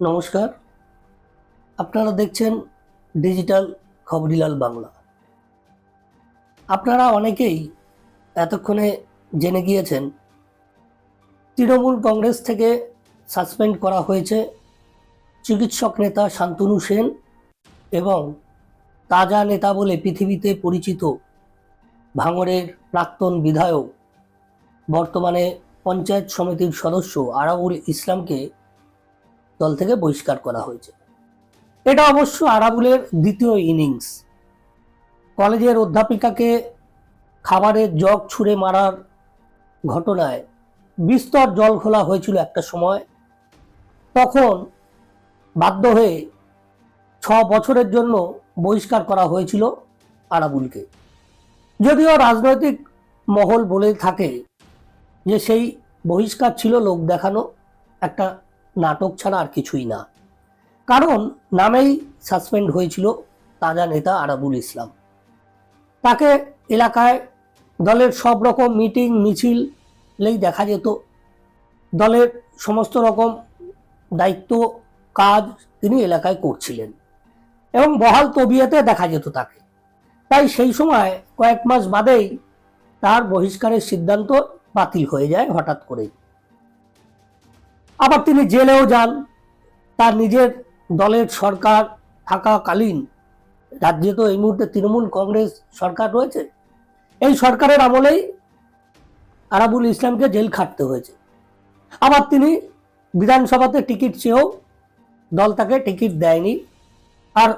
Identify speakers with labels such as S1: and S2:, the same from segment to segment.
S1: নমস্কার। আপনারা দেখছেন ডিজিটাল খবরিলাল বাংলা। আপনারা অনেকেই এতক্ষণে জেনে গিয়েছেন, তৃণমূল কংগ্রেস থেকে সাসপেন্ড করা হয়েছে চিকিৎসক নেতা শান্তনু সেন এবং তাজা নেতা বলে পৃথিবীতে পরিচিত ভাঙড়ের প্রাক্তন বিধায়ক, বর্তমানে পঞ্চায়েত সমিতির সদস্য আরাবুল ইসলামকে দল থেকে বহিষ্কার করা হয়েছে। এটা অবশ্য আরাবুলের দ্বিতীয় ইনিংস। কলেজের অধ্যাপিকাকে খাবারের জগ ছুঁড়ে মারার ঘটনায় বিস্তর জল খোলা হয়েছিল একটা সময়। তখন বাধ্য হয়ে ছ বছরের জন্য বহিষ্কার করা হয়েছিল আরাবুলকে। যদিও রাজনৈতিক মহল বলে থাকে যে সেই বহিষ্কার ছিল লোক দেখানো, একটা নাটক ছাড়া আর কিছুই না। কারণ নামেই সাসপেন্ড হয়েছিল তাজা নেতা আরাবুল ইসলাম। তাকে এলাকায় দলের সব রকম মিটিং, মিছিলেই দেখা যেত। দলের সমস্ত রকম দায়িত্ব, কাজ তিনি এলাকায় করছিলেন এবং বহাল তবিয়তে দেখা যেত তাকে। তাই সেই সময় কয়েক মাস বাদেই তার বহিষ্কারের সিদ্ধান্ত বাতিল হয়ে যায় হঠাৎ করেই। আবার তিনি জেলেও যান। তার নিজের দলের সরকার থাকাকালীন রাজ্যে তো এই মুহূর্তে তৃণমূল কংগ্রেস সরকার রয়েছে। এই সরকারের আমলেই আরাবুল ইসলামকে জেল খাটতে হয়েছে। আবার তিনি বিধানসভাতে টিকিট চেয়েও দল তাকে টিকিট দেয়নি। আর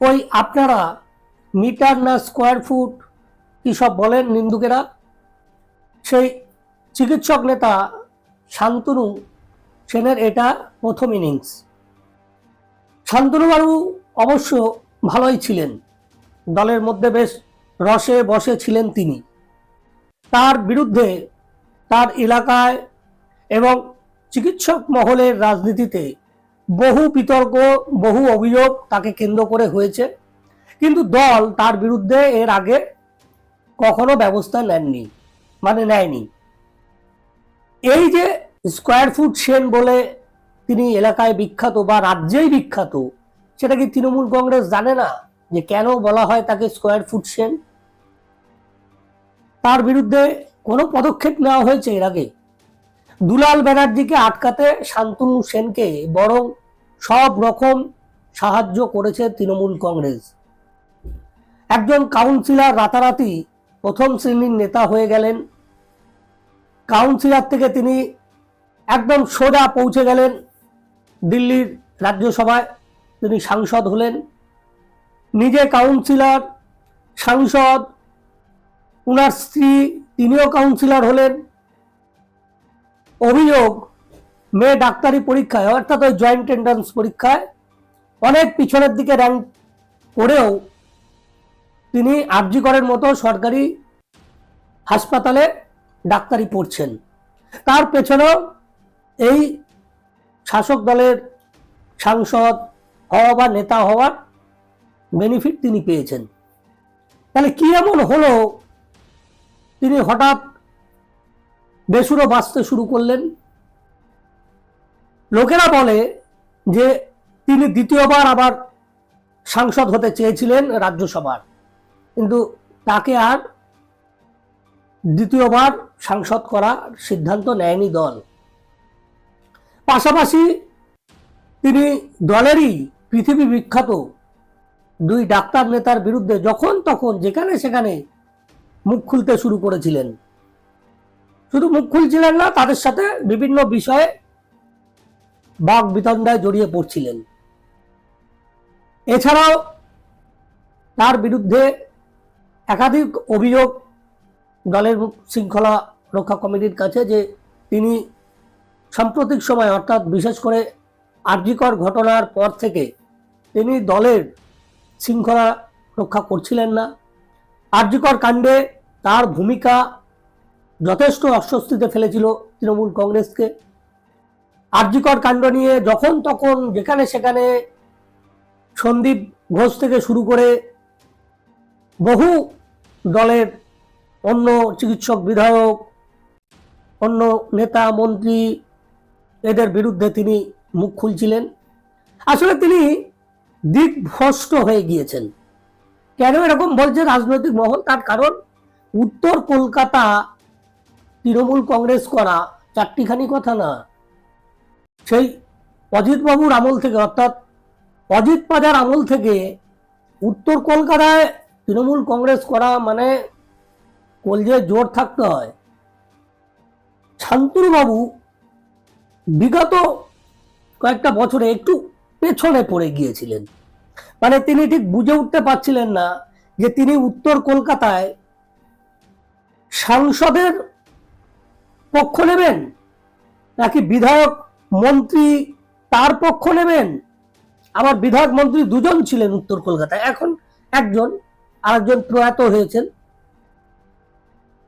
S1: ওই আপনারা মিটার না স্কোয়ার ফুট কী সব বলেন নিন্দুকেরা? সেই চিকিৎসক নেতা শান্তনু সেনের এটা প্রথম ইনিংস শান্তনুবাবু অবশ্য ভালোই ছিলেন। দলের মধ্যে বেশ রসে বসে ছিলেন তিনি। তার বিরুদ্ধে তার এলাকায় এবং চিকিৎসক মহলের রাজনীতিতে বহু বিতর্ক, বহু অভিযোগ তাকে কেন্দ্র করে হয়েছে। কিন্তু দল তার বিরুদ্ধে এর আগে কখনো ব্যবস্থা নেননি মানে নেয়নি। এই যে স্কোয়ার ফুট সেন বলে তিনি এলাকায় বিখ্যাত বা রাজ্যেই বিখ্যাত, সেটা কি তৃণমূল কংগ্রেস জানে না যে কেন বলা হয় তাকে স্কোয়ার ফুট সেন? তার বিরুদ্ধে কোনো পদক্ষেপ নেওয়া হয়েছে এর আগে। দুলাল ব্যানার্জিকে আটকাতে শান্তনু সেনকে বরং সব রকম সাহায্য করেছে তৃণমূল কংগ্রেস। একজন কাউন্সিলর রাতারাতি প্রথম শ্রেণির নেতা হয়ে গেলেন। কাউন্সিলর থেকে তিনি একদম সোজা পৌঁছে গেলেন দিল্লির রাজ্যসভায়। তিনি সাংসদ হলেন। নিজে কাউন্সিলর সাংসদ। উনার স্ত্রী, তিনিও কাউন্সিলর হলেন। অভিযোগ, মেয়ে ডাক্তারি পরীক্ষায়, অর্থাৎ ওই জয়েন্ট এন্ট্রান্স পরীক্ষায়। অনেক পিছনের দিকে র্যাঙ্ক করেও তিনি আরজিকরের মতো সরকারি হাসপাতালে ডাক্তারি পড়ছেন। তার পেছনেও এই শাসক দলের সাংসদ হওয়া বা নেতা হওয়ার বেনিফিট তিনি পেয়েছেন। তাহলে কি এমন হলো? তিনি হঠাৎ বেসুরো বাঁচতে শুরু করলেন। লোকেরা বলে যে তিনি দ্বিতীয়বার আবার সাংসদ হতে চেয়েছিলেন রাজ্যসভার। কিন্তু তাকে আর দ্বিতীয়বার সাংসদ করার সিদ্ধান্ত নেয়নি দল। পাশাপাশি তিনি দলেরই পৃথিবী বিখ্যাত দুই ডাক্তার নেতার বিরুদ্ধে যখন তখন যেখানে সেখানে মুখ খুলতে শুরু করেছিলেন। শুধু মুখ খুলছিলেন না, তাদের সাথে বিভিন্ন বিষয়ে বাক বিতণ্ডায় জড়িয়ে পড়ছিলেন। এছাড়াও তার বিরুদ্ধে একাধিক অভিযোগ দলের শৃঙ্খলা রক্ষা কমিটির কাছে যে তিনি সাম্প্রতিক সময়, অর্থাৎ বিশেষ করে আর্যিকর ঘটনার পর থেকে, তিনি দলের শৃঙ্খলা রক্ষা করছিলেন না। আর্যিকর কাণ্ডে তার ভূমিকা যথেষ্ট অস্বস্তিতে ফেলেছিল তৃণমূল কংগ্রেসকে। আর্যিকর কাণ্ড নিয়ে যখন তখন যেখানে সেখানে সন্দীপ ঘোষ থেকে শুরু করে বহু দলের অন্য চিকিৎসক, বিধায়ক, অন্য নেতা, মন্ত্রী এদের বিরুদ্ধে তিনি মুখ খুলছিলেন। আসলে তিনি দিকভ্রষ্ট হয়ে গিয়েছেন। কেন এরকম বলছে রাজনৈতিক মহল? তার কারণ উত্তর কলকাতা তৃণমূল কংগ্রেস করা চারটিখানি কথা না। সেই অজিতবাবুর আমল থেকে, অর্থাৎ অজিত পাজার আমল থেকে উত্তর কলকাতায় তৃণমূল কংগ্রেস করা মানে কলজে জোর থাকতে হয়। শান্তনুবাবু বিগত কয়েকটা বছরে একটু পেছনে পড়ে গিয়েছিলেন। মানে তিনি ঠিক বুঝে উঠতে পারছিলেন না যে তিনি উত্তর কলকাতায় সাংসদের পক্ষ নেবেন নাকি বিধায়ক মন্ত্রী তার পক্ষ নেবেন? আবার বিধায়ক মন্ত্রী দুজন ছিলেন উত্তর কলকাতায়, এখন একজন, আরেকজন প্রয়াত হয়েছেন।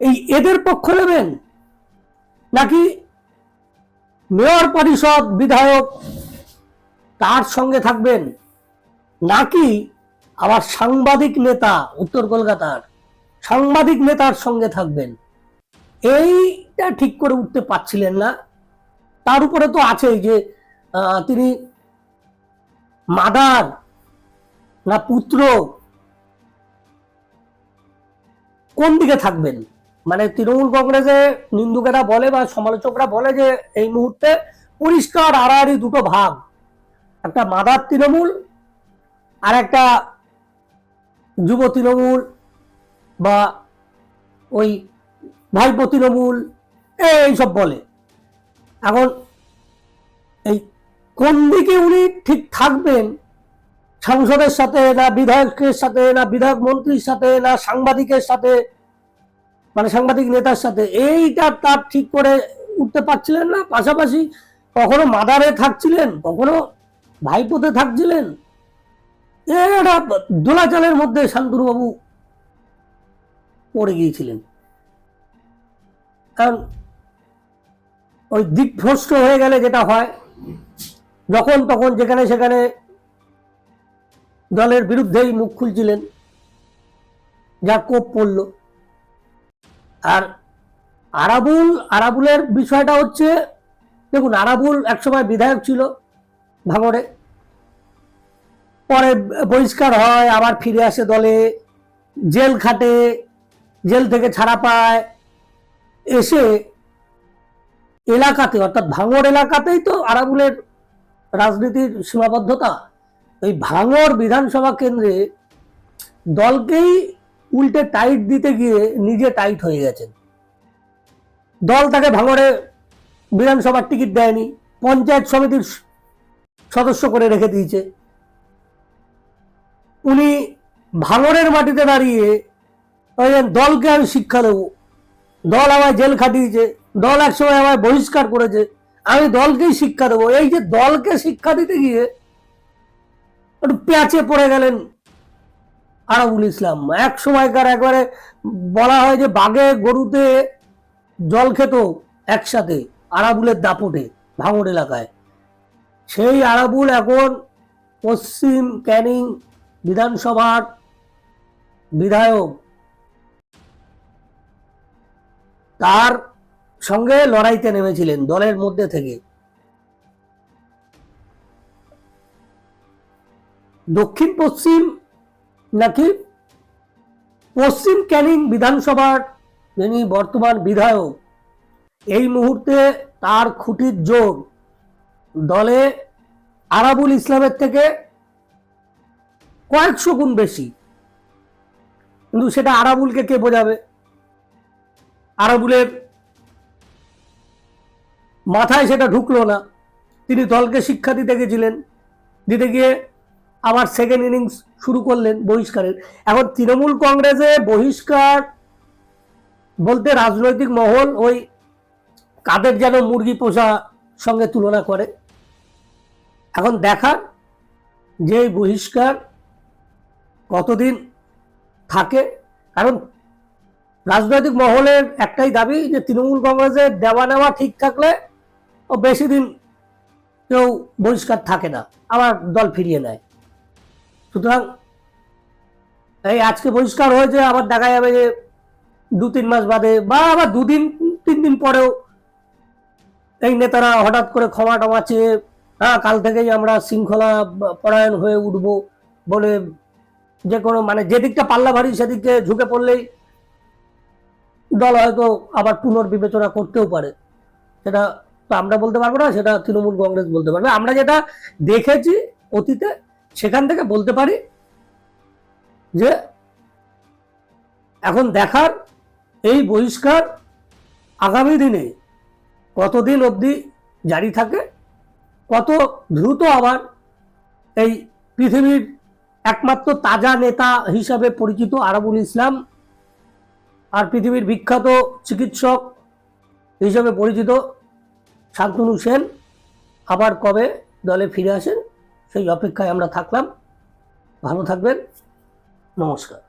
S1: এই এদের পক্ষ নেবেন নাকি মেয়র পরিষদ বিধায়ক তার সঙ্গে থাকবেন নাকি আবার সাংবাদিক নেতা উত্তর কলকাতার সাংবাদিক নেতার সঙ্গে থাকবেন? এইটা ঠিক করে উঠতে পারছিলেন না। তার উপরে তো আছেই যে তিনি মাদার না পুত্র কোন দিকে থাকবেন? মানে তৃণমূল কংগ্রেসে নিন্দুকেরা বলে বা সমালোচকরা বলে যে এই মুহূর্তে পরিষ্কার আড়াআড়ি দুটো ভাগ। একটা মাদার তৃণমূল আর একটা যুব তৃণমূল বা ওই ভাইপো তৃণমূল এইসব বলে। এখন এই কোন দিকে উনি ঠিক থাকবেন? সাংসদের সাথে না বিধায়কের সাথে, না বিধায়ক মন্ত্রীর সাথে, না সাংবাদিকের সাথে মানে সাংবাদিক নেতার সাথে। এইটা তার ঠিক করে উঠতে পারছিলেন না। পাশাপাশি কখনো মাদারে থাকছিলেন, কখনো ভাইপোতে থাকছিলেন। এটা দোলাচালের মধ্যে শান্তনুবাবু পড়ে গিয়েছিলেন। কারণ ওই দিকভ্রষ্ট হয়ে গেলে যেটা হয়, যখন তখন যেখানে সেখানে দলের বিরুদ্ধেই মুখ খুলছিলেন। যা কোপ পড়ল। আর আরাবুল, আরাবুলের বিষয়টা হচ্ছে, দেখুন, আরাবুল একসময় বিধায়ক ছিল ভাঙড়ে। পরে বহিষ্কার হয়, আবার ফিরে আসে দলে, জেল খাটে, জেল থেকে ছাড়া পায়। এসে এলাকাতে, অর্থাৎ ভাঙড় এলাকাতেই তো আরাবুলের রাজনীতির সীমাবদ্ধতা। এই ভাঙড় বিধানসভা কেন্দ্রে দলকেই উল্টে টাইট দিতে গিয়ে নিজে টাইট হয়ে গেছেন। দল তাকে ভাঙড়ে বিধানসভার টিকিট দেয়নি, পঞ্চায়েত সমিতির সদস্য করে রেখে দিয়েছে। উনি ভাঙড়ের মাটিতে দাঁড়িয়ে দলকে আমি শিক্ষা দেবো। দল আমায় জেল খাটিয়েছে, দল একসময় আমায় বহিষ্কার করেছে, আমি দলকেই শিক্ষা দেবো। এই যে দলকে শিক্ষা দিতে গিয়ে একটু প্যাচে পড়ে গেলেন আরাবুল ইসলাম। এক সময়কার একবারে বলা হয় যে বাঘে গরুতে জল খেত একসাথে আরাবুলের দাপটে, ভাঙড় এলাকায়। সেই আরাবুল এখন পশ্চিম ক্যানিং বিধানসভার বিধায়ক। তার সঙ্গে লড়াইতে নেমেছিলেন দলের মধ্যে থেকে। দক্ষিণ পশ্চিম নাকি? পশ্চিম ক্যানিং বিধানসভার যিনি বর্তমান বিধায়ক, এই মুহূর্তে তার খুঁটির জোর। দলে আরাবুল ইসলামের থেকে কয়েকশো গুণ বেশি। কিন্তু সেটা আরাবুলকে কে বোঝাবে? আরাবুলের মাথায় সেটা ঢুকলো না। তিনি দলকে শিক্ষা দিতে গেছিলেন। দিতে গিয়ে আবার সেকেন্ড ইনিংস শুরু করলেন বহিষ্কারের। এখন তৃণমূল কংগ্রেসে বহিষ্কার বলতে রাজনৈতিক মহল ওই কাদের যেন মুরগি পোষা সঙ্গে তুলনা করে। এখন দেখার যে বহিষ্কার কতদিন থাকে। কারণ রাজনৈতিক মহলের একটাই দাবি যে তৃণমূল কংগ্রেসের দেওয়া নেওয়া ঠিক থাকলে ও বেশি দিন কেউ বহিষ্কার থাকে না। আবার দল ফিরিয়ে নেয়। সুতরাং এই আজকে বহিষ্কার হয়েছে আবার দেখা যাবে যে দু তিন মাস বাদে বা আবার দুদিন তিন দিন পরেও এই নেতারা হঠাৎ করে ক্ষমা টমা চেয়ে হ্যাঁ কাল থেকেই আমরা শৃঙ্খলা পরায়ণ হয়ে উঠব বলে যে কোনো মানে যেদিকটা পাল্লা ভারী সেদিকে ঝুঁকে পড়লেই দল হয়তো আবার পুনর্বিবেচনা করতেও পারে। সেটা তো আমরা বলতে পারব না, সেটা তৃণমূল কংগ্রেস বলতে পারবে। আমরা যেটা দেখেছি অতীতে সেখান থেকে বলতে পারি যে এখন দেখার এই বহিষ্কার আগামী দিনে কতদিন অবধি জারি থাকে, কত দ্রুত আবার এই পৃথিবীর একমাত্র তাজা নেতা হিসাবে পরিচিত আরবুল ইসলাম আর পৃথিবীর বিখ্যাত চিকিৎসক হিসাবে পরিচিত শান্তনু সেন আবার কবে দলে ফিরে আসেন? সেই অপেক্ষায় আমরা থাকলাম। ভালো থাকবেন। নমস্কার।